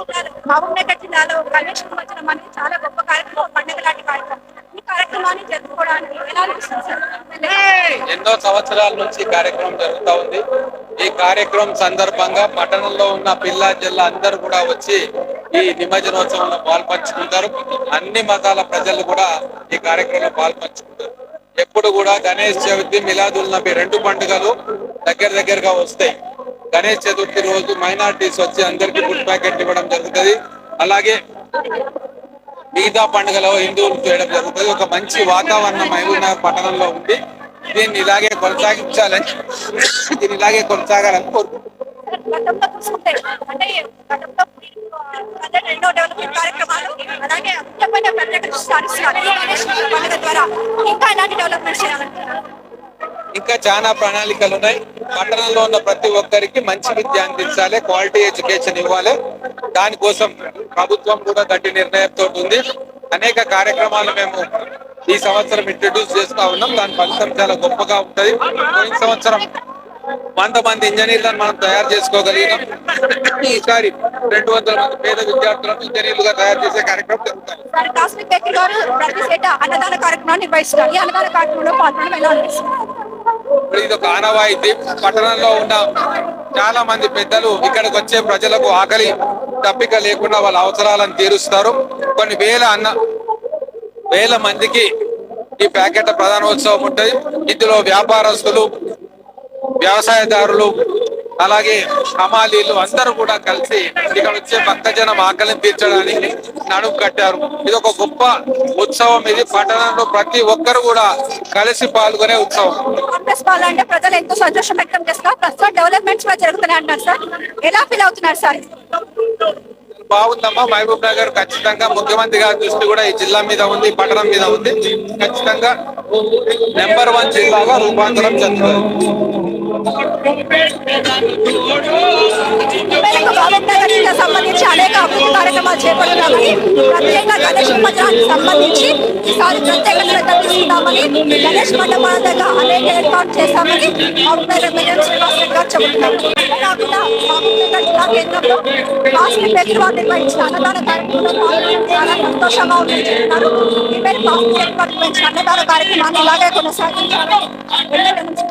మహబూబ్నగర్ జిల్లాలో గణేష్ వచ్చిన మనకి చాలా గొప్ప కార్యక్రమం పండుగ లాంటి కార్యక్రమం. ఈ కార్యక్రమాన్ని జరుపుకోవడానికి ఎలా అనిపిస్తుంది ఎన్నో సంవత్సరాల నుంచి కార్యక్రమం జరుగుతూ ఉంది. ఈ కార్యక్రమం సందర్భంగా పట్టణంలో ఉన్న పిల్లా జిల్లా అందరూ కూడా వచ్చి ఈ నిమజ్జనోత్సవంలో పాల్పంచుకుంటారు. అన్ని మతాల ప్రజలు కూడా ఈ కార్యక్రమంలో పాల్పంచుకుంటారు. ఎప్పుడు కూడా గణేష్ చవితి మిలాదుల్ నబి రెండు పండుగలు దగ్గర దగ్గరగా వస్తాయి. గణేష్ చతుర్థి రోజు మైనార్టీస్ వచ్చి అందరికి ఫుడ్ ప్యాకెట్ ఇవ్వడం జరుగుతుంది. అలాగే మిగతా పండుగలో హిందువులు చేయడం జరుగుతుంది. ఒక మంచి వాతావరణం మహబూబ్నగర్ పట్టణంలో ఉంది. దీన్ని ఇలాగే కొనసాగించాలని దీన్ని ఇలాగే కొనసాగాలని కోరుకుంటున్నాను ఇంకా చాలా ప్రణాళికలు ఉన్నాయి. పట్టణంలో ఉన్న ప్రతి ఒక్కరికి మంచి విద్య అందించాలి క్వాలిటీ ఎడ్యుకేషన్ ఇవ్వాలి. దానికోసం ప్రభుత్వం కూడా గట్టి నిర్ణయంతో ఉంది. అనేక కార్యక్రమాలు మేము ఈ సంవత్సరం ఇంట్రడ్యూస్ చేస్తా ఉన్నాం. దాని ఫలితం చాలా గొప్పగా ఉంటుంది. పోయిన సంవత్సరం వంద మంది ఇంజనీర్లను మనం తయారు చేసుకోగలిగినాం. ఈసారి రెండు వందల మంది పేద విద్యార్థులను ఇంజనీర్లుగా తయారు చేసే కార్యక్రమం జరుగుతుంది. కార్యక్రమాన్ని ఈ అన్నదాన కార్యక్రమంలో పాల్గొనడం ఎలా అనిపిస్తుంది? ఇప్పుడు ఇది ఒక ఆనవాయితీ పట్టణంలో ఉన్న చాలా మంది పెద్దలు ఇక్కడికి వచ్చే ప్రజలకు ఆకలి తప్పిక లేకుండా వాళ్ళ అవసరాలను తీరుస్తారు. కొన్ని వేల అన్న వేల మందికి ఈ ప్యాకెట్ ప్రధానోత్సవం ఉంటుంది. ఇందులో వ్యాపారస్తులు వ్యవసాయదారులు అలాగే హమాలీలు అందరూ కూడా కలిసి ఇక్కడ వచ్చే భక్తజనం ఆకలిని తీర్చడానికి నడుము కట్టారు. ఇది ఒక గొప్ప ఉత్సవం. ఇది పట్టణంలో ప్రతి ఒక్కరు కూడా కలిసి పాల్గొనే ఉత్సవం. పాలంటే ప్రజలు ఎంతో సంతోషం వ్యక్తం ప్రస్తుతం డెవలప్మెంట్స్ కూడా జరుగుతున్నాయి అంటున్నారు సార్. ఎలా ఫీల్ అవుతున్నారు సార్? బాగుందమ్మా. మహబూబ్ నగర్ ఖచ్చితంగా ముఖ్యమంత్రి గారి దృష్టి కూడా ఈ జిల్లా మీద ఉంది పట్టణం మీద ఉంది. ఖచ్చితంగా నెంబర్ వన్ జిల్లాగా రూపాంతరం చెందుతుంది. మేరకు సంబంధించి అనేక అభివృద్ధి కార్యక్రమాలు చేపడుతున్నామని ప్రత్యేకంగా గణేష్ మండలానికి సంబంధించి ఈసారి ప్రత్యేక శ్రద్ధ తీసుకున్నామని గణేష్ మండపాల దగ్గర అనేక ఏర్పాటు చేశామని మహబూబ్ మేయర్ శ్రీనివాస్ గారు చెబుతున్నారు. జిల్లా కేంద్రంలో నిర్వహించిన అన్నదాన కార్యక్రమంలో చాలా సంతోషంగా ఉందని చెప్తున్నారు. ఈ మేరకు కాస్మిక్ బేకరీ వారు నిర్వహించిన అన్నదాన కార్యక్రమాన్ని ఇలాగే కొనసాగించాలని ఎన్నో నుంచి